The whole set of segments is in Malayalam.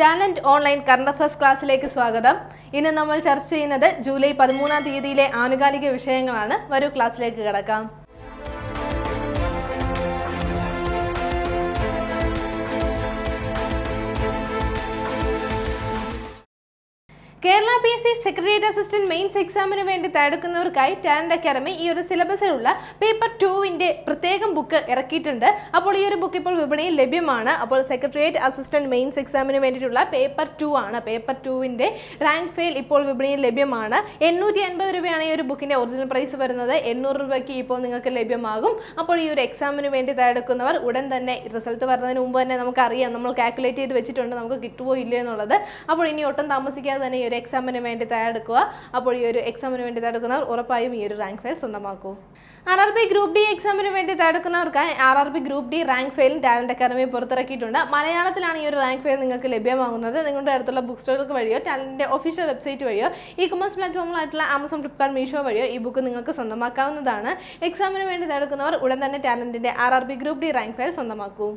ടാലന്റ് ഓൺലൈൻ കറണ്ട് അഫയേഴ്സ് ക്ലാസ്സിലേക്ക് സ്വാഗതം. ഇന്ന് നമ്മൾ ചർച്ച ചെയ്യുന്നത് ജൂലൈ പതിമൂന്നാം തീയതിയിലെ ആനുകാലിക വിഷയങ്ങളാണ്. വരൂ ക്ലാസ്സിലേക്ക് കിടക്കാം. Kerala P S C secretariat assistant mains എക്സാമിന് വേണ്ടി തയ്യാറെടുക്കുന്നവർക്കായി ടാലന്റ് അക്കാദമി ഈ ഒരു സിലബസിലുള്ള പേപ്പർ ടുവിന്റെ പ്രത്യേകം ബുക്ക് ഇറക്കിയിട്ടുണ്ട്. അപ്പോൾ ഈ ഒരു ബുക്ക് ഇപ്പോൾ വിപണിയിൽ ലഭ്യമാണ്. അപ്പോൾ സെക്രട്ടേറിയറ്റ് അസിസ്റ്റന്റ് മെയിൻസ് എക്സാമിന് വേണ്ടിയിട്ടുള്ള പേപ്പർ ടു ആണ്. പേപ്പർ ടുവിന്റെ റാങ്ക് ഫെയിൽ ഇപ്പോൾ വിപണിയിൽ ലഭ്യമാണ്. എണ്ണൂറ്റി അൻപത് രൂപയാണ് ഈ ഒരു ബുക്കിന്റെ ഒറിജിനൽ പ്രൈസ് വരുന്നത്. എണ്ണൂറ് രൂപയ്ക്ക് ഇപ്പോൾ നിങ്ങൾക്ക് ലഭ്യമാകും. അപ്പോൾ ഈ ഒരു എക്സാമിന് വേണ്ടി തയ്യാറെടുക്കുന്നവർ ഉടൻ തന്നെ റിസൾട്ട് വരുന്നതിന് മുമ്പ് തന്നെ നമുക്ക് അറിയാം. നമ്മൾ കാൽക്കുലേറ്റ് ചെയ്ത് വെച്ചിട്ടുണ്ട്. നമുക്ക് കിട്ടുമോ ഇല്ലയോ എന്നുള്ളത്. അപ്പോൾ ഇനി ഒട്ടും താമസിക്കാതെ തന്നെ ഒരു എക്സാമിന് വേണ്ടി തയ്യാറെടുക്കുക. അപ്പോൾ ഈ ഒരു എക്സാമിന് വേണ്ടി തയ്യാറെടുക്കുന്നവർ ഉറപ്പായും ഈ ഒരു റാങ്ക് ഫയൽ സ്വന്തമാക്കൂ. R R B group D എക്സാമിന് വേണ്ടി തയ്യാറെടുക്കുന്നവർക്കായി R R B group D rank ഫയലും ടാലന്റ് അക്കാദമി പുറത്തിറക്കിയിട്ടുണ്ട്. മലയാളത്തിലാണ് ഈ ഒരു റാങ്ക് ഫയൽ നിങ്ങൾക്ക് ലഭ്യമാകുന്നത്. നിങ്ങളുടെ അടുത്തുള്ള ബുക്ക് സ്റ്റോറുകൾക്ക് വഴിയോ ടാലന്റിന്റെ ഒഫീഷ്യൽ വെബ്സൈറ്റ് വഴിയോ ഇ കൊമേഴ്സ് പ്ലാറ്റ്ഫോമുകളായിട്ടുള്ള ആമസോൺ ഫ്ലിപ്കാർട്ട് മീഷോ വഴിയോ ഈ ബുക്ക് നിങ്ങൾക്ക് സ്വന്തമാക്കാവുന്നതാണ്. എക്സാമിന് വേണ്ടി തയ്യാറെടുക്കുന്നവർ ഉടൻ തന്നെ ടാലന്റിന്റെ R R B group D rank file സ്വന്തമാക്കൂ.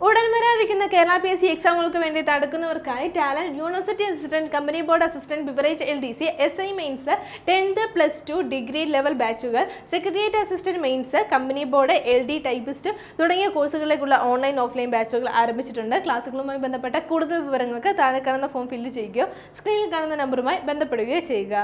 ഉടൻ വരാതിരിക്കുന്ന കേരള പി എസ് സി എക്സാമുകൾക്ക് വേണ്ടി തടുക്കുന്നവർക്കായി talent university assistant company board assistant beverage L D C S I mains tenth plus two degree level ബാച്ചുകൾ secretariat assistant mains company board L D typist തുടങ്ങിയ കോഴ്സുകളിലേക്കുള്ള ഓൺലൈൻ ഓഫ്ലൈൻ ബാച്ചുകൾ ആരംഭിച്ചിട്ടുണ്ട്. ക്ലാസ്സുകളുമായി ബന്ധപ്പെട്ട കൂടുതൽ വിവരങ്ങൾക്ക് താഴെ കാണുന്ന ഫോം ഫില്ല് ചെയ്യുകയോ സ്ക്രീനിൽ കാണുന്ന നമ്പറുമായി ബന്ധപ്പെടുകയോ ചെയ്യുക.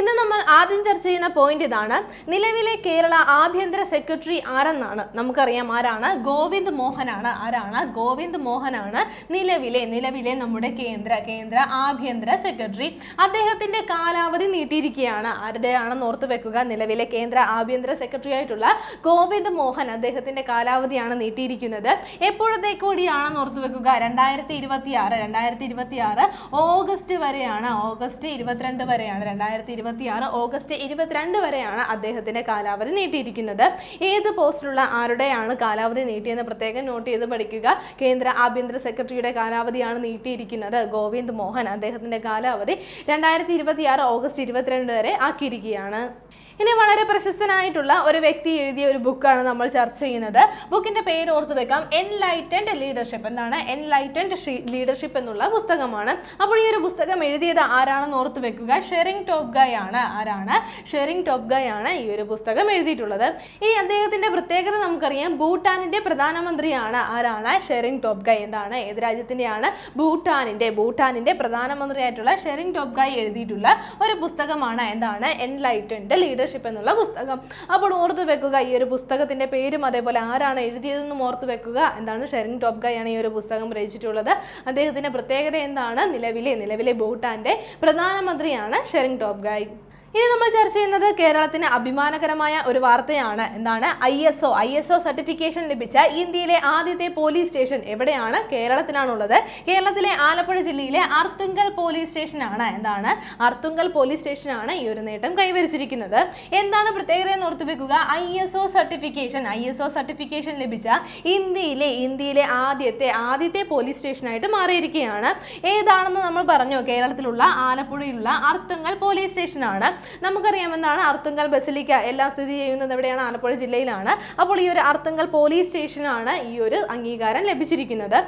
ഇന്ന് നമ്മൾ ആദ്യം ചർച്ച ചെയ്യുന്ന പോയിന്റ് ഇതാണ്. നിലവിലെ കേരള ആഭ്യന്തര സെക്രട്ടറി ആരെന്നാണ്? നമുക്കറിയാം ആരാണ്? ഗോവിന്ദ് മോഹനാണ്. ആരാണ്? ഗോവിന്ദ് മോഹനാണ് നിലവിലെ നിലവിലെ നമ്മുടെ കേന്ദ്ര കേന്ദ്ര ആഭ്യന്തര സെക്രട്ടറി. അദ്ദേഹത്തിന്റെ കാലാവധി നീട്ടിയിരിക്കുകയാണ്. ആരുടെയാണെന്ന് ഓർത്ത് വെക്കുക. നിലവിലെ കേന്ദ്ര ആഭ്യന്തര സെക്രട്ടറി ആയിട്ടുള്ള ഗോവിന്ദ് മോഹൻ അദ്ദേഹത്തിന്റെ കാലാവധിയാണ് നീട്ടിയിരിക്കുന്നത്. എപ്പോഴത്തേക്ക് കൂടിയാണെന്ന് ഓർത്ത് വെക്കുക. രണ്ടായിരത്തി ഇരുപത്തി ആറ് രണ്ടായിരത്തി ഇരുപത്തി ആറ് ഓഗസ്റ്റ് വരെയാണ്. ഓഗസ്റ്റ് ഇരുപത്തിരണ്ട് വരെയാണ്. രണ്ടായിരത്തി ഇരുപത്തി ആറ് ഓഗസ്റ്റ് ഇരുപത്തിരണ്ട് വരെയാണ് അദ്ദേഹത്തിന്റെ കാലാവധി നീട്ടിയിരിക്കുന്നത്. ഏത് പോസ്റ്റിലുള്ള ആരുടെയാണ് കാലാവധി നീട്ടിയെന്ന് പ്രത്യേകം നോട്ട് ചെയ്ത് പഠിക്കുക. കേന്ദ്ര ആഭ്യന്തര സെക്രട്ടറിയുടെ കാലാവധിയാണ് നീട്ടിയിരിക്കുന്നത്. ഗോവിന്ദ് മോഹൻ അദ്ദേഹത്തിന്റെ കാലാവധി രണ്ടായിരത്തി ഇരുപത്തി ആറ് ഓഗസ്റ്റ് ഇരുപത്തിരണ്ട് വരെ ആക്കിയിരിക്കുകയാണ്. ഇനി വളരെ പ്രശസ്തനായിട്ടുള്ള ഒരു വ്യക്തി എഴുതിയ ഒരു ബുക്കാണ് നമ്മൾ ചർച്ച ചെയ്യുന്നത്. ബുക്കിന്റെ പേര് ഓർത്ത് വെക്കാം. എൻലൈറ്റൻഡ് ലീഡർഷിപ്പ് എന്താണ്? എൻലൈറ്റൻഡ് ലീഡർഷിപ്പ് എന്നുള്ള പുസ്തകമാണ്. അപ്പോൾ ഈ ഒരു പുസ്തകം എഴുതിയത് ആരാണെന്ന് ഓർത്ത് വെക്കുക. ഷെറിംഗ് ടോപ് ഗായ് ആണ്. ആരാണ്? ഷെറിംഗ് ടോപ് ഗായ് ആണ് ഈ ഒരു പുസ്തകം എഴുതിയിട്ടുള്ളത്. ഈ അദ്ദേഹത്തിന്റെ പ്രത്യേകത നമുക്കറിയാം. ഭൂട്ടാനിന്റെ പ്രധാനമന്ത്രിയാണ്. ആരാണ്? ഷെറിംഗ് ടോപ്ഗായ് എന്താണ്? ഏത് രാജ്യത്തിന്റെയാണ് ഭൂട്ടാനിന്റെ ഭൂട്ടാനിന്റെ പ്രധാനമന്ത്രിയായിട്ടുള്ള ഷെറിങ് ടോപ്ഗായ് എഴുതിയിട്ടുള്ള ഒരു പുസ്തകമാണ് എന്താണ്? എൻലൈറ്റൻഡ് ലീഡർഷിപ്പ് എന്നുള്ള പുസ്തകം. അപ്പോൾ ഓർത്ത് വെക്കുക ഈ ഒരു പുസ്തകത്തിന്റെ പേരും അതേപോലെ ആരാണ് എഴുതിയതെന്നും ഓർത്ത് വെക്കുക. എന്താണ് ഷെറിങ് ടോപ്പ് ആണ് ഈ ഒരു പുസ്തകം രചിച്ചിട്ടുള്ളത്. അദ്ദേഹത്തിന്റെ പ്രത്യേകത എന്താണ്? നിലവിലെ നിലവിലെ ഭൂട്ടാന്റെ പ്രധാനമന്ത്രിയാണ് ഷെറിംഗ് ടോപ്പ് ഗായ്. ഇനി നമ്മൾ ചർച്ച ചെയ്യുന്നത് കേരളത്തിന് അഭിമാനകരമായ ഒരു വാർത്തയാണ്. എന്താണ്? I S O I S O certification ലഭിച്ച ഇന്ത്യയിലെ ആദ്യത്തെ പോലീസ് സ്റ്റേഷൻ എവിടെയാണ്? കേരളത്തിലാണുള്ളത്. കേരളത്തിലെ ആലപ്പുഴ ജില്ലയിലെ അർത്തുങ്കൽ പോലീസ് സ്റ്റേഷനാണ്. എന്താണ്? അർത്തുങ്കൽ പോലീസ് സ്റ്റേഷനാണ് ഈ ഒരു നേട്ടം കൈവരിച്ചിരിക്കുന്നത്. എന്താണ് പ്രത്യേകത എന്ന് ഓർത്തുവെക്കുക I S O certification I S O certification ലഭിച്ച ഇന്ത്യയിലെ ഇന്ത്യയിലെ ആദ്യത്തെ ആദ്യത്തെ പോലീസ് സ്റ്റേഷനായിട്ട് മാറിയിരിക്കുകയാണ്. ഏതാണെന്ന് നമ്മൾ പറഞ്ഞു? കേരളത്തിലുള്ള ആലപ്പുഴയിലുള്ള അർത്തുങ്കൽ പോലീസ് സ്റ്റേഷനാണ്. നമുക്കറിയാം എന്താണ് അർത്തുങ്കൽ ബസിലിക്ക എല്ലാം സ്ഥിതി ചെയ്യുന്നത് എവിടെയാണ്? ആലപ്പുഴ ജില്ലയിലാണ്. അപ്പോൾ ഈ ഒരു അർത്തുങ്കൽ പോലീസ് സ്റ്റേഷനാണ് ഈ ഒരു അംഗീകാരം ലഭിച്ചിരിക്കുന്നത്.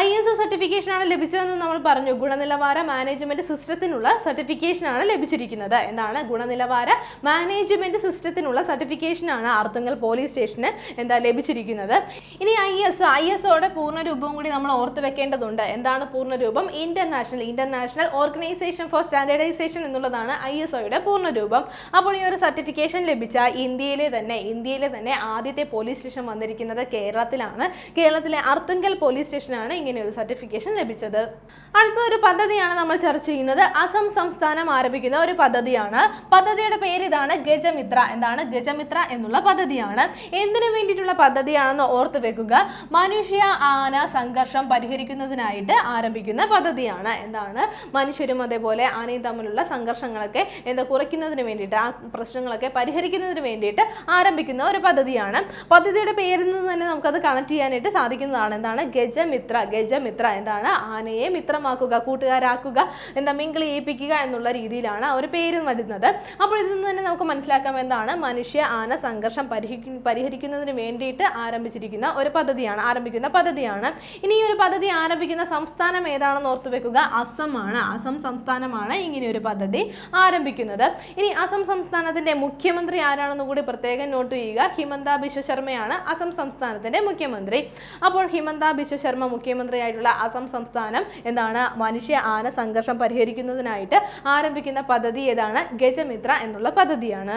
ഐ എസ് ഒ സർട്ടിഫിക്കേഷനാണ് ലഭിച്ചതെന്ന് നമ്മൾ പറഞ്ഞു. ഗുണനിലവാര മാനേജ്മെന്റ് സിസ്റ്റത്തിനുള്ള സർട്ടിഫിക്കേഷനാണ് ലഭിച്ചിരിക്കുന്നത്. എന്താണ്? ഗുണനിലവാര മാനേജ്മെന്റ് സിസ്റ്റത്തിനുള്ള സർട്ടിഫിക്കേഷനാണ് ആർത്തുങ്കൽ പോലീസ് സ്റ്റേഷന് എന്താ ലഭിച്ചിരിക്കുന്നത്. ഇനി I S O I S ഒയുടെ പൂർണ രൂപവും കൂടി നമ്മൾ ഓർത്ത് വെക്കേണ്ടതുണ്ട്. എന്താണ് പൂർണ രൂപം international international organisation for standardisation എന്നുള്ളതാണ് ഐ എസ് ഒയുടെ പൂർണ രൂപം അപ്പോൾ ഈ ഒരു സർട്ടിഫിക്കേഷൻ ലഭിച്ച ഇന്ത്യയിലെ തന്നെ ഇന്ത്യയിലെ തന്നെ ആദ്യത്തെ പോലീസ് സ്റ്റേഷൻ വന്നിരിക്കുന്നത് കേരളത്തിലാണ്. കേരളത്തിലെ അർത്തുങ്കൽ പോലീസ് സ്റ്റേഷനാണ് ഇങ്ങനെ ഒരു സർട്ടിഫിക്കേഷൻ ലഭിച്ചത്. അടുത്ത ഒരു പദ്ധതിയാണ് നമ്മൾ ചർച്ച ചെയ്യുന്നത്. അസം സംസ്ഥാനം ആരംഭിക്കുന്ന ഒരു പദ്ധതിയാണ്. പദ്ധതിയുടെ പേര് ഇതാണ് ഗജമിത്ര എന്താണ് ഗജമിത്ര എന്നുള്ള പദ്ധതിയാണ്. എന്തിനു വേണ്ടിയിട്ടുള്ള പദ്ധതിയാണെന്ന് ഓർത്തു വെക്കുക. മനുഷ്യ ആന സംഘർഷം പരിഹരിക്കുന്നതിനായിട്ട് ആരംഭിക്കുന്ന പദ്ധതിയാണ് എന്താണ് മനുഷ്യരും അതേപോലെ ആനയും തമ്മിലുള്ള സംഘർഷങ്ങളൊക്കെ എന്താ കുറയ്ക്കുന്നതിന് വേണ്ടിയിട്ട് ആ പ്രശ്നങ്ങളൊക്കെ പരിഹരിക്കുന്നതിന് വേണ്ടിയിട്ട് ആരംഭിക്കുന്ന ഒരു പദ്ധതിയാണ്. പദ്ധതിയുടെ പേരിൽ നിന്ന് തന്നെ നമുക്കത് കണക്ട് ചെയ്യാനായിട്ട് സാധിക്കുന്നതാണ്. എന്താണ്? ഗജമിത്ര. ഗജമിത്ര എന്താണ് ആനയെ മിത്രമാക്കുക കൂട്ടുകാരാക്കുക എന്താ മിങ്കിൾ ചെയ്യിപ്പിക്കുക എന്നുള്ള രീതിയിലാണ് ഒരു പേര് വരുന്നത്. അപ്പോൾ ഇതിൽ നിന്ന് തന്നെ നമുക്ക് മനസ്സിലാക്കാം എന്താണ് മനുഷ്യ ആന സംഘർഷം പരിഹരിക്കു പരിഹരിക്കുന്നതിന് വേണ്ടിയിട്ട് ആരംഭിച്ചിരിക്കുന്ന ഒരു പദ്ധതിയാണ് ആരംഭിക്കുന്ന പദ്ധതിയാണ്. ഇനി ഈ ഒരു പദ്ധതി ആരംഭിക്കുന്ന സംസ്ഥാനം ഏതാണെന്ന് ഓർത്തു വെക്കുക അസമാണ് അസം സംസ്ഥാനമാണ് ഇങ്ങനെ ഒരു പദ്ധതി ആരംഭിക്കുന്നത്. ഇനി അസം സംസ്ഥാനത്തിന്റെ മുഖ്യമന്ത്രി ആരാണെന്ന് കൂടി പ്രത്യേകം നോട്ട് ചെയ്യുക ഹിമന്ത ബിശ്വ ശർമ്മയാണ് അസം സംസ്ഥാനത്തിന്റെ മുഖ്യമന്ത്രി. അപ്പോൾ ഹിമന്ത ബിശ്വ ശർമ്മ മുഖ്യമന്ത്രിയായിട്ടുള്ള അസം സംസ്ഥാനം എന്താണ് മനുഷ്യ ആന സംഘർഷം പരിഹരിക്കുന്നതിനായിട്ട് ആരംഭിക്കുന്ന പദ്ധതി ഏതാണ്? ഗജമിത്ര എന്നുള്ള പദ്ധതിയാണ്.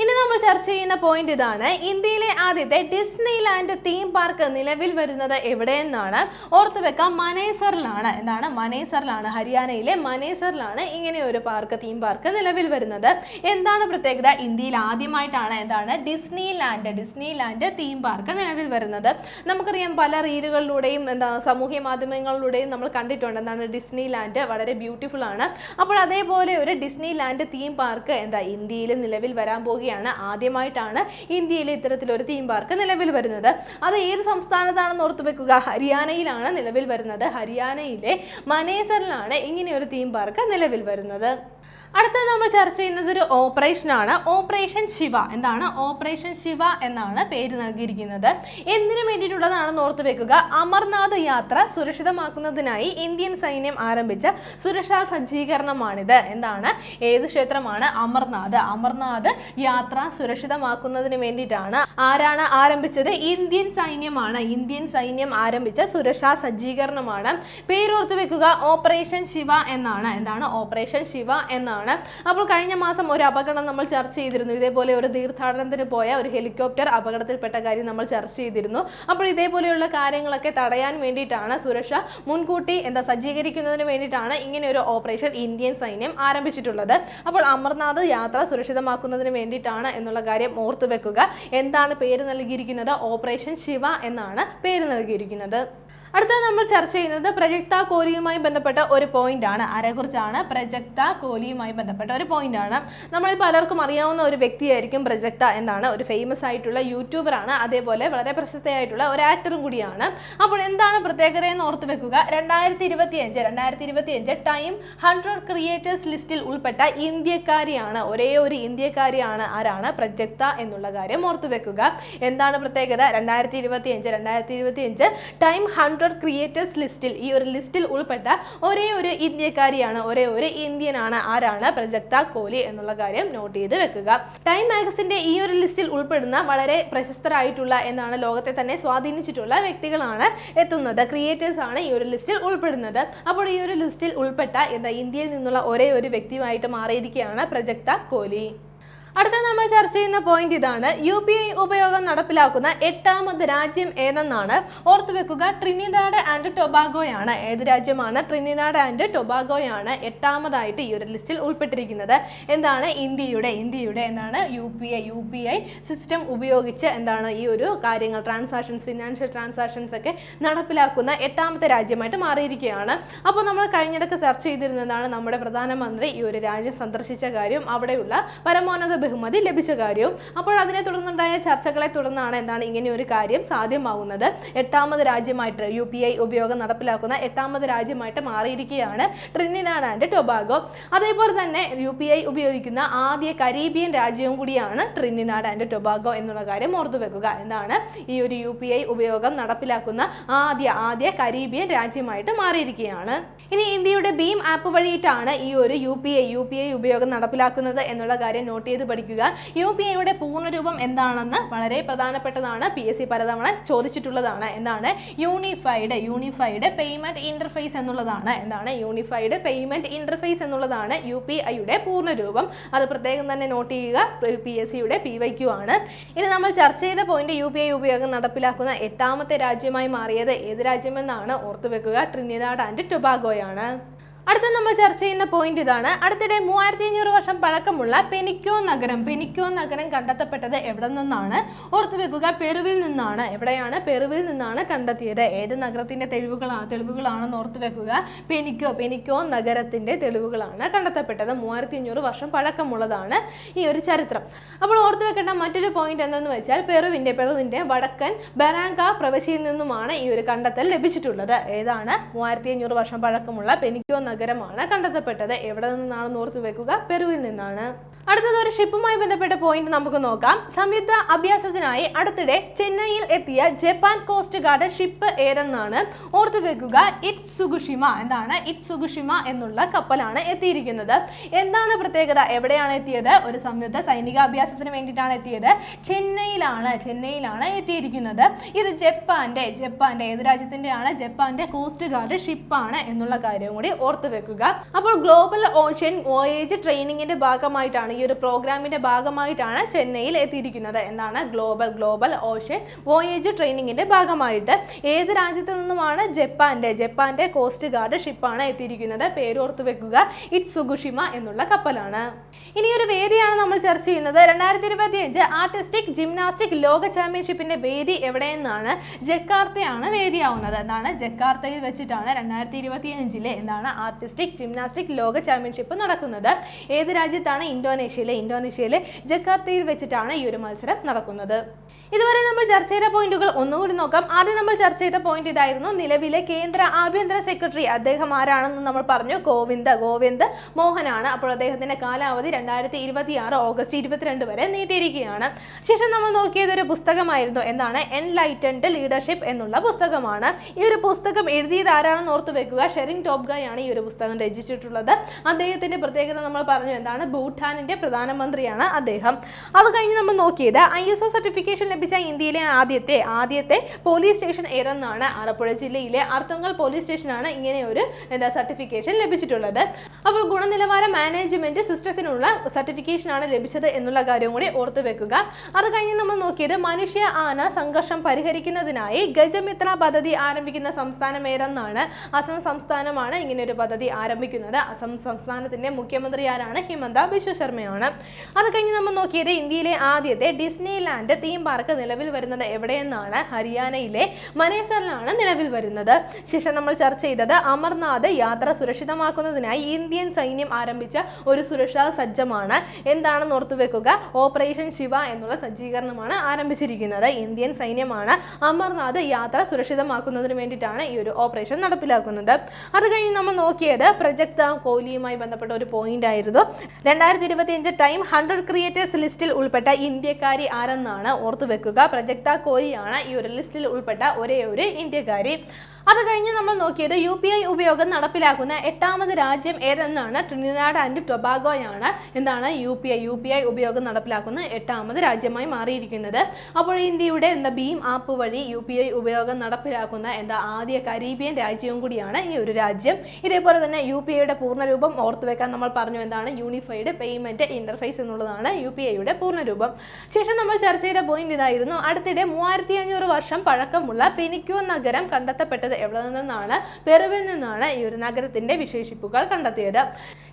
ഇനി നമ്മൾ ചർച്ച ചെയ്യുന്ന പോയിന്റ് ഇതാണ്. ഇന്ത്യയിലെ ആദ്യത്തെ ഡിസ്നി ലാൻഡ് തീം പാർക്ക് നിലവിൽ വരുന്നത് എവിടെയെന്നാണ് ഓർത്തു വെക്കാം. മനേസറിലാണ്. എന്താണ്? മനേസറിലാണ്. ഹരിയാനയിലെ മനേസറിലാണ് ഇങ്ങനെ ഒരു പാർക്ക് തീം പാർക്ക് നിലവിൽ വരുന്നത്. എന്താണ് പ്രത്യേകത? ഇന്ത്യയിൽ ആദ്യമായിട്ടാണ് എന്താണ്? Disneyland Disneyland theme park നിലവിൽ വരുന്നത്. നമുക്കറിയാം പല റീലുകളിലൂടെയും എന്താ സാമൂഹ്യ മാധ്യമങ്ങളിലൂടെയും നമ്മൾ കണ്ടിട്ടുണ്ട് എന്താണ് ഡിസ്നി ലാൻഡ് വളരെ ബ്യൂട്ടിഫുൾ ആണ്. അപ്പോൾ അതേപോലെ ഒരു ഡിസ്നി ലാൻഡ് തീം പാർക്ക് എന്താ? ഇന്ത്യയിൽ നിലവിൽ വരാൻ പോവുകയാണ്. ആദ്യമായിട്ടാണ് ഇന്ത്യയിൽ ഇത്തരത്തിലൊരു തീം പാർക്ക് നിലവിൽ വരുന്നത്. അത് ഏത് സംസ്ഥാനത്താണെന്ന് ഓർത്തു വെക്കുക. ഹരിയാനയിലാണ് നിലവിൽ വരുന്നത്. ഹരിയാനയിലെ മനേസറിലാണ് ഇങ്ങനെ ഒരു തീം പാർക്ക് നിലവിൽ വരുന്നത്. അടുത്തത് നമ്മൾ ചർച്ച ചെയ്യുന്നത് ഒരു ഓപ്പറേഷനാണ് ഓപ്പറേഷൻ ശിവ. എന്താണ്? ഓപ്പറേഷൻ ശിവ എന്നാണ് പേര് നൽകിയിരിക്കുന്നത്. എന്തിനു വേണ്ടിയിട്ടുള്ളതാണെന്ന് ഓർത്തു വെക്കുക. അമർനാഥ് യാത്ര സുരക്ഷിതമാക്കുന്നതിനായി ഇന്ത്യൻ സൈന്യം ആരംഭിച്ച സുരക്ഷാ സജ്ജീകരണമാണിത്. എന്താണ്? ഏത് ക്ഷേത്രമാണ്? അമർനാഥ്. അമർനാഥ് യാത്ര സുരക്ഷിതമാക്കുന്നതിന് വേണ്ടിയിട്ടാണ് ആരാണ് ആരംഭിച്ചത്? ഇന്ത്യൻ സൈന്യമാണ്. ഇന്ത്യൻ സൈന്യം ആരംഭിച്ച സുരക്ഷാ സജ്ജീകരണമാണ്. പേരോർത്ത് വെക്കുക. ഓപ്പറേഷൻ ശിവ എന്നാണ്. എന്താണ്? ഓപ്പറേഷൻ ശിവ എന്നാണ്. അപ്പോൾ കഴിഞ്ഞ മാസം ഒരു അപകടം നമ്മൾ ചർച്ച ചെയ്തിരുന്നു. ഇതേപോലെ ഒരു തീർത്ഥാടനത്തിന് പോയ ഒരു ഹെലികോപ്റ്റർ അപകടത്തിൽപ്പെട്ട കാര്യം നമ്മൾ ചർച്ച ചെയ്തിരുന്നു. അപ്പോൾ ഇതേപോലെയുള്ള കാര്യങ്ങളൊക്കെ തടയാൻ വേണ്ടിയിട്ടാണ് സുരക്ഷ മുൻകൂട്ടി എന്താ സജ്ജീകരിക്കുന്നതിന് വേണ്ടിയിട്ടാണ് ഇങ്ങനെ ഒരു ഓപ്പറേഷൻ ഇന്ത്യൻ സൈന്യം ആരംഭിച്ചിട്ടുള്ളത്. അപ്പോൾ അമർനാഥ് യാത്ര സുരക്ഷിതമാക്കുന്നതിന് വേണ്ടിയിട്ടാണ് എന്നുള്ള കാര്യം ഓർത്തു വെക്കുക. എന്താണ് പേര് നൽകിയിരിക്കുന്നത്? ഓപ്പറേഷൻ ശിവ എന്നാണ് പേര് നൽകിയിരിക്കുന്നത്. അടുത്തത് നമ്മൾ ചർച്ച ചെയ്യുന്നത് പ്രജക്ത കോലിയുമായി ബന്ധപ്പെട്ട ഒരു പോയിന്റ് ആണ്. ആരെക്കുറിച്ചാണ് പ്രജക്ത കോലിയുമായി ബന്ധപ്പെട്ട ഒരു പോയിന്റ് ആണ്. നമ്മൾ പലർക്കും അറിയാവുന്ന ഒരു വ്യക്തിയായിരിക്കും പ്രജക്ത എന്നാണ്. ഒരു ഫേമസ് ആയിട്ടുള്ള യൂട്യൂബറാണ് അതേപോലെ വളരെ പ്രശസ്തയായിട്ടുള്ള ഒരു ആക്ടറും കൂടിയാണ്. അപ്പോൾ എന്താണ് പ്രത്യേകത എന്ന് ഓർത്ത് വെക്കുക. രണ്ടായിരത്തി ഇരുപത്തി അഞ്ച് രണ്ടായിരത്തി ഇരുപത്തി അഞ്ച് ടൈം ഹൺഡ്രഡ് ക്രിയേറ്റേഴ്സ് ലിസ്റ്റിൽ ഉൾപ്പെട്ട ഇന്ത്യക്കാരിയാണ്. ഒരേ ഒരു ഇന്ത്യക്കാരിയാണ് ആരാണ്? പ്രജക്ത എന്നുള്ള കാര്യം ഓർത്തു വെക്കുക. എന്താണ് പ്രത്യേകത? രണ്ടായിരത്തി ഇരുപത്തി അഞ്ച് രണ്ടായിരത്തി ഇരുപത്തി അഞ്ച് ടൈം ഹൺഡ്രഡ് ക്രിയേറ്റേഴ്സ് ലിസ്റ്റിൽ ഈ ഒരു ലിസ്റ്റിൽ ഉൾപ്പെട്ട ഒരേ ഒരു ഇന്ത്യക്കാരിയാണ് ഒരേ ഒരു ഇന്ത്യനാണ് ആരാണ്? പ്രജക്ത കോഹ്ലി എന്നുള്ള കാര്യം നോട്ട് ചെയ്ത് വെക്കുക. ടൈം മാഗസിന്റെ ഈ ഒരു ലിസ്റ്റിൽ ഉൾപ്പെടുന്ന വളരെ പ്രശസ്തരായിട്ടുള്ള എന്നാണ് ലോകത്തെ തന്നെ സ്വാധീനിച്ചിട്ടുള്ള വ്യക്തികളാണ് എത്തുന്നത്. ക്രിയേറ്റേഴ്സ് ആണ് ഈ ഒരു ലിസ്റ്റിൽ ഉൾപ്പെടുന്നത്. അപ്പോൾ ഈ ഒരു ലിസ്റ്റിൽ ഉൾപ്പെട്ട എന്താ ഇന്ത്യയിൽ നിന്നുള്ള ഒരേ ഒരു വ്യക്തിയുമായിട്ട് മാറിയിരിക്കുകയാണ് പ്രജക്ത കോഹ്ലി അടുത്ത നമ്മൾ ചർച്ച ചെയ്യുന്ന പോയിന്റ് ഇതാണ്. യു പി ഐ ഉപയോഗം നടപ്പിലാക്കുന്ന എട്ടാമത് രാജ്യം ഏതെന്നാണ്? ഓർത്തുവെക്കുക ട്രിനിഡാഡ് ആൻഡ് ടൊബാഗോയാണ് ഏത് രാജ്യമാണ്? ട്രിനിഡാഡ് ആൻഡ് ടൊബാഗോയാണ് എട്ടാമതായിട്ട് ഈ ഒരു ലിസ്റ്റിൽ ഉൾപ്പെട്ടിരിക്കുന്നത്. എന്താണ്? ഇന്ത്യയുടെ ഇന്ത്യയുടെ എന്താണ് U P I U P I system ഉപയോഗിച്ച് എന്താണ് ഈ ഒരു കാര്യങ്ങൾ ട്രാൻസാക്ഷൻസ് ഫിനാൻഷ്യൽ ട്രാൻസാക്ഷൻസ് ഒക്കെ നടപ്പിലാക്കുന്ന എട്ടാമത്തെ രാജ്യമായിട്ട് മാറിയിരിക്കുകയാണ്. അപ്പോൾ നമ്മൾ കഴിഞ്ഞിടക്ക് ചർച്ച ചെയ്തിരുന്നതാണ് നമ്മുടെ പ്രധാനമന്ത്രി ഈ ഒരു രാജ്യം സന്ദർശിച്ച കാര്യം. അവിടെയുള്ള പരമോന്നത ബഹുമതി ലഭിച്ച കാര്യവും അപ്പോൾ അതിനെ തുടർന്നുണ്ടായ ചർച്ചകളെ തുടർന്നാണ് എന്താണ് ഇങ്ങനെ ഒരു കാര്യം സാധ്യമാവുന്നത്. എട്ടാമത് രാജ്യമായിട്ട് യു പി ഐ ഉപയോഗം നടപ്പിലാക്കുന്ന എട്ടാമത് രാജ്യമായിട്ട് മാറിയിരിക്കുകയാണ് ട്രിനിഡാഡ് ആൻഡ് ടൊബാഗോ. അതേപോലെ തന്നെ യു പി ഐ ഉപയോഗിക്കുന്ന ആദ്യ കരീബിയൻ രാജ്യവും കൂടിയാണ് ട്രിനിഡാഡ് ആൻഡ് ടൊബാഗോ എന്നുള്ള കാര്യം ഓർത്തു വെക്കുക. എന്താണ് ഈ ഒരു യു പി ഐ ഉപയോഗം നടപ്പിലാക്കുന്ന ആദ്യ ആദ്യ കരീബിയൻ രാജ്യമായിട്ട് മാറിയിരിക്കുകയാണ്. ഇനി ഇന്ത്യയുടെ ഭീം ആപ്പ് വഴിയിട്ടാണ് ഈ ഒരു U P I U P I ഉപയോഗം നടപ്പിലാക്കുന്നത് എന്നുള്ള കാര്യം നോട്ട് ചെയ്ത് പഠിക്കുക. യു പി ഐയുടെ പൂർണരൂപം എന്താണെന്ന് വളരെ പ്രധാനപ്പെട്ടതാണ്. പി എസ് സി പലതവണ ചോദിച്ചിട്ടുള്ളതാണ്. എന്താണ്? യൂണിഫൈഡ് യൂണിഫൈഡ് പേയ്മെന്റ് ഇന്റർഫേസ് എന്നുള്ളതാണ്. എന്താണ്? യൂണിഫൈഡ് പേയ്മെന്റ് ഇന്റർഫേസ് എന്നുള്ളതാണ് യു പി ഐയുടെ പൂർണരൂപം. അത് പ്രത്യേകം തന്നെ നോട്ട് ചെയ്യുക. പി എസ് സിയുടെ പി വൈ ക്യു ആണ്. ഇനി നമ്മൾ ചർച്ച ചെയ്ത പോയിന്റ് യു പി ഐ ഉപയോഗം നടപ്പിലാക്കുന്ന എട്ടാമത്തെ രാജ്യമായി മാറിയത് ഏത് രാജ്യമെന്നാണ് ഓർത്തുവെക്കുക. Trinidad and ടൊബാഗോയാണ്. അടുത്ത നമ്മൾ ചർച്ച ചെയ്യുന്ന പോയിന്റ് ഇതാണ്. അടുത്തിടെ മൂവായിരത്തി അഞ്ഞൂറ് വർഷം പഴക്കമുള്ള പെനിക്കോ നഗരം പെനിക്കോ നഗരം കണ്ടെത്തപ്പെട്ടത് എവിടെ നിന്നാണ്? ഓർത്തു വെക്കുക പെറുവിൽ നിന്നാണ്. എവിടെയാണ് പെറുവിൽ നിന്നാണ് കണ്ടെത്തിയത്? ഏത് നഗരത്തിന്റെ തെളിവുകളാണ് തെളിവുകളാണെന്ന് ഓർത്തു വെക്കുക. പെനിക്കോ പെനിക്കോ നഗരത്തിന്റെ തെളിവുകളാണ് കണ്ടെത്തപ്പെട്ടത്. മൂവായിരത്തി അഞ്ഞൂറ് വർഷം പഴക്കമുള്ളതാണ് ഈ ഒരു ചരിത്രം. അപ്പോൾ ഓർത്തു വെക്കേണ്ട മറ്റൊരു പോയിന്റ് എന്തെന്ന് വെച്ചാൽ പെറുവിന്റെ പെറുവിന്റെ വടക്കൻ ബരാങ്ക പ്രവശ്യയിൽ നിന്നുമാണ് ഈ ഒരു കണ്ടെത്തൽ ലഭിച്ചിട്ടുള്ളത്. ഏതാണ്? മൂവായിരത്തി അഞ്ഞൂറ് വർഷം പഴക്കമുള്ള പെനിക്കോ നഗരമാണ് കണ്ടെത്തപ്പെട്ടത്. എവിടെ നിന്നാണെന്ന് ഓർത്തു വെക്കുക. പെരുവിൽ നിന്നാണ്. അടുത്തത് ഒരു ഷിപ്പുമായി ബന്ധപ്പെട്ട പോയിന്റ് നമുക്ക് നോക്കാം. സംയുക്ത അഭ്യാസത്തിനായി അടുത്തിടെ ചെന്നൈയിൽ എത്തിയ ജപ്പാൻ കോസ്റ്റ് ഗാർഡ് ഷിപ്പ് ഏതെന്നാണ് ഓർത്തു വെക്കുക. ഇറ്റ് സുഗുഷിമ എന്താണ്? ഇറ്റ് സുഗുഷിമ എന്നുള്ള കപ്പലാണ് എത്തിയിരിക്കുന്നത്. എന്താണ് പ്രത്യേകത? എവിടെയാണ് എത്തിയത്? ഒരു സംയുക്ത സൈനിക അഭ്യാസത്തിന് വേണ്ടിയിട്ടാണ് എത്തിയത്. ചെന്നൈയിലാണ് ചെന്നൈയിലാണ് എത്തിയിരിക്കുന്നത്. ഇത് ജപ്പാന്റെ ജപ്പാന്റെ ഏത് രാജ്യത്തിന്റെയാണ്? ജപ്പാന്റെ കോസ്റ്റ് ഗാർഡ് ഷിപ്പാണ് എന്നുള്ള കാര്യം കൂടി ഓർത്തു വെക്കുക. അപ്പോൾ ഗ്ലോബൽ ഓഷ്യൻ വോയേജ് ട്രെയിനിങ്ങിന്റെ ഭാഗമായിട്ടാണ് ഈ ഒരു പ്രോഗ്രാമിന്റെ ഭാഗമായിട്ടാണ് ചെന്നൈയിൽ എത്തിയിരിക്കുന്നത് എന്നാണ് ഗ്ലോബൽ ഗ്ലോബൽ ഓഷ്യൻ വോയേജ് ട്രെയിനിങ്ങിന്റെ ഭാഗമായിട്ട്. ഏത് രാജ്യത്തു നിന്നുമാണ് ജപ്പാന്റെ ജപ്പാന്റെ കോസ്റ്റ് ഗാർഡ് ഷിപ്പാണ് എത്തിയിരിക്കുന്നത്? പേരോർത്ത് വെക്കുക. ഇറ്റ് സുഗുഷിമ എന്നുള്ള കപ്പലാണ്. ഇനി ഒരു വേദിയാണ് നമ്മൾ ചർച്ച ചെയ്യുന്നത്. രണ്ടായിരത്തി ഇരുപത്തി അഞ്ച് ആർട്ടിസ്റ്റിക് ജിംനാസ്റ്റിക് ലോക ചാമ്പ്യൻഷിപ്പിന്റെ വേദി എവിടെയെന്നാണ് ജക്കാർത്തയാണ് വേദിയാവുന്നത്. എന്താണ് ജക്കാർത്തയിൽ വെച്ചിട്ടാണ് രണ്ടായിരത്തി ഇരുപത്തി അഞ്ചിലെ എന്താണ് ആർട്ടിസ്റ്റിക് ജിംനാസ്റ്റിക് ലോക ചാമ്പ്യൻഷിപ്പ് നടക്കുന്നത്. ഏത് രാജ്യത്താണ് ഇന്തോനേഷ്യയിലെ ഇന്തോനേഷ്യയിലെ ജക്കാർത്തയിൽ വെച്ചിട്ടാണ് ഈ ഒരു മത്സരം നടക്കുന്നത്. ഇതുവരെ നമ്മൾ ചർച്ച ചെയ്ത പോയിന്റുകൾ ഒന്നുകൂടി നോക്കാം. ആദ്യം നമ്മൾ ചർച്ച ചെയ്ത പോയിന്റ് ഇതായിരുന്നു നിലവിലെ കേന്ദ്ര ആഭ്യന്തര സെക്രട്ടറി അദ്ദേഹം ആരാണെന്ന് നമ്മൾ പറഞ്ഞു. ഗോവിന്ദ ഗോവിന്ദ് മോഹനാണ്. അപ്പോൾ അദ്ദേഹത്തിന്റെ കാലാവധി രണ്ടായിരത്തി ഇരുപത്തി ആറ് ഓഗസ്റ്റ് ഇരുപത്തിരണ്ട് വരെ നീട്ടിയിരിക്കുകയാണ്. ശേഷം നമ്മൾ നോക്കിയത് ഒരു പുസ്തകമായിരുന്നു. എന്താണ്? എൻലൈറ്റൻഡ് ലീഡർഷിപ്പ് എന്നുള്ള പുസ്തകമാണ്. ഈ ഒരു പുസ്തകം എഴുതിയത് ആരാണെന്ന് ഓർത്തു വെക്കുക. ഷെറിൻ ടോപ്ഗായാണ് ഈ ഒരു പുസ്തകം രചിച്ചിട്ടുള്ളത്. അദ്ദേഹത്തിന്റെ പ്രത്യേകത നമ്മൾ പറഞ്ഞു. എന്താണ്? ഭൂട്ടാനിന്റെ പ്രധാനമന്ത്രിയാണ് അദ്ദേഹം. അത് കഴിഞ്ഞ് നമ്മൾ നോക്കിയത് ഐ എസ് ഒ സർട്ടിഫിക്കേഷൻ ലഭിച്ച ഇന്ത്യയിലെ ആദ്യത്തെ ആദ്യത്തെ പോലീസ് സ്റ്റേഷൻ ഏതെന്നാണ്? ആലപ്പുഴ ജില്ലയിലെ അർത്തുങ്കൽ പോലീസ് സ്റ്റേഷനാണ് ഇങ്ങനെ ഒരു എന്താ സർട്ടിഫിക്കേഷൻ ലഭിച്ചിട്ടുള്ളത്. അപ്പോൾ ഗുണനിലവാര മാനേജ്മെന്റ് സിസ്റ്റത്തിനുള്ള സർട്ടിഫിക്കേഷൻ ആണ് ലഭിച്ചത് എന്നുള്ള കാര്യം കൂടി ഓർത്തു വെക്കുക. അത് കഴിഞ്ഞ് നമ്മൾ നോക്കിയത് മനുഷ്യ ആന സംഘർഷം പരിഹരിക്കുന്നതിനായി ഗജമിത്ര പദ്ധതി ആരംഭിക്കുന്ന സംസ്ഥാനം ഏതെന്നാണ്? അസം സംസ്ഥാനമാണ് ഇങ്ങനെ ഒരു പദ്ധതി ആരംഭിക്കുന്നത്. അസം സംസ്ഥാനത്തിന്റെ മുഖ്യമന്ത്രി ആരാണ്? ഹിമന്ത ബിശ്വ ശർമ്മയാണ് അത് കഴിഞ്ഞ് നമ്മൾ നോക്കിയത് ഇന്ത്യയിലെ ആദ്യത്തെ ഡിസ്നി ലാൻഡ് തീം പാർക്ക് നിലവിൽ വരുന്നത് എവിടെയെന്നാണ്? ഹരിയാനയിലെ മനേസറിലാണ് നിലവിൽ വരുന്നത്. ശേഷം നമ്മൾ ചർച്ച ചെയ്തത് അമർനാഥ് യാത്ര സുരക്ഷിതമാക്കുന്നതിനായി ഇന്ത്യൻ സൈന്യം ആരംഭിച്ച ഒരു സുരക്ഷാ സജ്ജമാണ്. എന്താണെന്ന് ഓർത്തു വെക്കുക. ഓപ്പറേഷൻ ശിവ എന്നുള്ള സജ്ജീകരണമാണ് ആരംഭിച്ചിരിക്കുന്നത്. ഇന്ത്യൻ സൈന്യമാണ് അമർനാഥ് യാത്ര സുരക്ഷിതമാക്കുന്നതിന് വേണ്ടിയിട്ടാണ് ഈ ഒരു ഓപ്പറേഷൻ നടപ്പിലാക്കുന്നത്. അത് കഴിഞ്ഞ് നമ്മൾ നോക്കിയത് പ്രജക്ത കോഹ്ലിയുമായി ബന്ധപ്പെട്ട ഒരു പോയിന്റ് ആയിരുന്നു. രണ്ടായിരത്തി ഇരുപത്തിയഞ്ച് ടൈം ഹൺഡ്രഡ് ക്രിയേറ്റേഴ്സ് ലിസ്റ്റിൽ ഉൾപ്പെട്ട ഇന്ത്യക്കാരി ആരെന്നാണ് ഓർത്തു വെക്കുക? പ്രജക്ത കോഹ്ലിയാണ് ഈ ഒരു ലിസ്റ്റിൽ ഉൾപ്പെട്ട ഒരേ ഒരു ഇന്ത്യക്കാരി. അത് കഴിഞ്ഞ് നമ്മൾ നോക്കിയത് യു പി ഐ ഉപയോഗം നടപ്പിലാക്കുന്ന എട്ടാമത് രാജ്യം ഏതെന്നാണ്? ട്രിനിനാഡ് ആൻഡ് ടൊബാഗോയാണ്. എന്താണ് U P I? U P I ഉപയോഗം നടപ്പിലാക്കുന്ന എട്ടാമത് രാജ്യമായി മാറിയിരിക്കുന്നത്. അപ്പോൾ ഇന്ത്യയുടെ എന്താ ഭീം ആപ്പ് വഴി യു പി ഐ ഉപയോഗം നടപ്പിലാക്കുന്ന എന്താ ആദ്യ കരീബിയൻ രാജ്യവും കൂടിയാണ് ഈ ഒരു രാജ്യം. ഇതേപോലെ തന്നെ യു പി ഐയുടെ പൂർണരൂപം ഓർത്തു വെക്കാൻ നമ്മൾ പറഞ്ഞു എന്താണ് യൂണിഫൈഡ് പേയ്മെന്റ് ഇന്റർഫേസ് എന്നുള്ളതാണ് യു പി ഐയുടെ പൂർണരൂപം. ശേഷം നമ്മൾ ചർച്ച ചെയ്ത പോയിന്റ് ഇതായിരുന്നു. അടുത്തിടെ മൂവായിരത്തി അഞ്ഞൂറ് വർഷം പഴക്കമുള്ള പെനിക്യോ നഗരം കണ്ടെത്തപ്പെട്ടത് എവിടെ നിന്നാണ്? പെറുവിൽ നിന്നാണ് ഈ ഒരു നഗരത്തിന്റെ വിശേഷിപ്പുകൾ കണ്ടെത്തിയത്.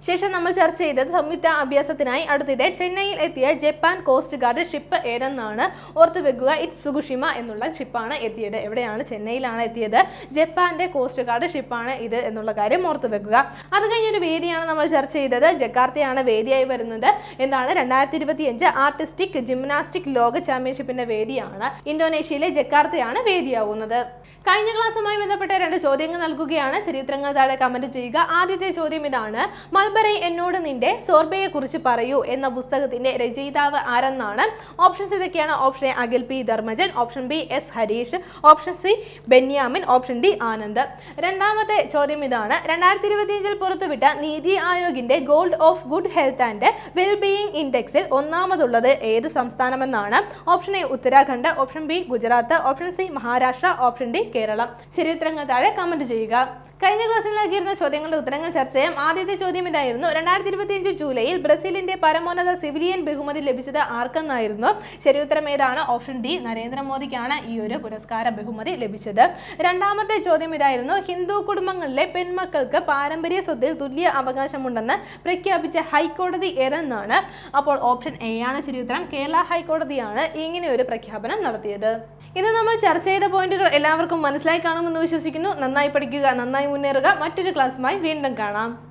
ശേഷം നമ്മൾ ചർച്ച ചെയ്തത് സംയുക്ത അഭ്യാസത്തിനായി അടുത്തിടെ ചെന്നൈയിൽ എത്തിയ ജപ്പാൻ കോസ്റ്റ് ഗാർഡ് ഷിപ്പ് ഏതെന്നാണ് ഓർത്ത് വെക്കുക. ഇറ്റ് സുഗുഷിമ എന്നുള്ള ഷിപ്പാണ് എത്തിയത്. എവിടെയാണ്? ചെന്നൈയിലാണ് എത്തിയത്. ജപ്പാന്റെ കോസ്റ്റ് ഗാർഡ് ഷിപ്പാണ് ഇത് എന്നുള്ള കാര്യം ഓർത്ത് വെക്കുക. അത് കഴിഞ്ഞൊരു വേദിയാണ് നമ്മൾ ചർച്ച ചെയ്തത്. ജക്കാർത്തയാണ് വേദിയായി വരുന്നത്. എന്താണ്? രണ്ടായിരത്തി ഇരുപത്തി അഞ്ച് ആർട്ടിസ്റ്റിക് ജിംനാസ്റ്റിക് ലോക ചാമ്പ്യൻഷിപ്പിന്റെ വേദിയാണ്. ഇന്തോനേഷ്യയിലെ ജക്കാർത്തയാണ് വേദിയാവുന്നത്. കഴിഞ്ഞ ക്ലാസ്സുമായി ബന്ധപ്പെട്ട രണ്ട് ചോദ്യങ്ങൾ നൽകുകയാണ്. ചരിത്രങ്ങൾ താഴെ കമന്റ് ചെയ്യുക. ആദ്യത്തെ ചോദ്യം ഇതാണ്. മൾബറി എന്നോട് നിന്റെ സോർബയെ കുറിച്ച് പറയൂ എന്ന പുസ്തകത്തിന്റെ രചയിതാവ് ആരെന്നാണ്? ഓപ്ഷൻസ് ഇതൊക്കെയാണ്. Option A Akhil P Dharmajan. Option B S Harish. Option C Benyamin. Option D Anand. രണ്ടാമത്തെ ചോദ്യം ഇതാണ്. രണ്ടായിരത്തി ഇരുപത്തിയഞ്ചിൽ പുറത്തുവിട്ട NITI ആയോഗിന്റെ gold of good health and wellbeing ഇൻഡെക്സിൽ ഒന്നാമതുള്ളത് ഏത് സംസ്ഥാനമെന്നാണ്? Option A Uttarakhand. Option B Gujarat. Option C Maharashtra. Option D Keralam. ശരി ഉത്തരങ്ങൾ താഴെ കമന്റ് ചെയ്യുക. കഴിഞ്ഞ ക്ലാസ്സിൽ നൽകിയിരുന്ന ചോദ്യങ്ങളുടെ ഉത്തരങ്ങൾ ചർച്ച ചെയ്യാം. ആദ്യത്തെ ചോദ്യം ഇതാണ് രണ്ടായിരത്തി ഇരുപത്തിയഞ്ച് ജൂലൈയിൽ ബ്രസീലിന്റെ പരമോന്നത സിവിലിയൻ ബഹുമതി ലഭിച്ചത് ആർക്കെന്നായിരുന്നു? ഉത്തരം ഏതാണ്? ഓപ്ഷൻ ഡി നരേന്ദ്രമോദിക്കാണ് ഈ ഒരു പുരസ്കാര ബഹുമതി ലഭിച്ചത്. രണ്ടാമത്തെ ചോദ്യം ഇതായിരുന്നു. ഹിന്ദു കുടുംബങ്ങളിലെ പെൺമക്കൾക്ക് പാരമ്പര്യ സ്വത്തിൽ തുല്യ അവകാശമുണ്ടെന്ന് പ്രഖ്യാപിച്ച ഹൈക്കോടതി ഏതെന്നാണ്? അപ്പോൾ ഓപ്ഷൻ എ ആണ് ശരി ഉത്തരം. കേരള ഹൈക്കോടതിയാണ് ഇങ്ങനെ ഒരു പ്രഖ്യാപനം നടത്തിയത്. ഇത് നമ്മൾ ചർച്ച ചെയ്ത പോയിന്റുകൾ എല്ലാവർക്കും മനസ്സിലായി കാണുമെന്ന് വിശ്വസിക്കുന്നു. നന്നായി പഠിക്കുക നന്നായി മുന്നേറുക. മറ്റൊരു ക്ലാസ്സുമായി വീണ്ടും കാണാം.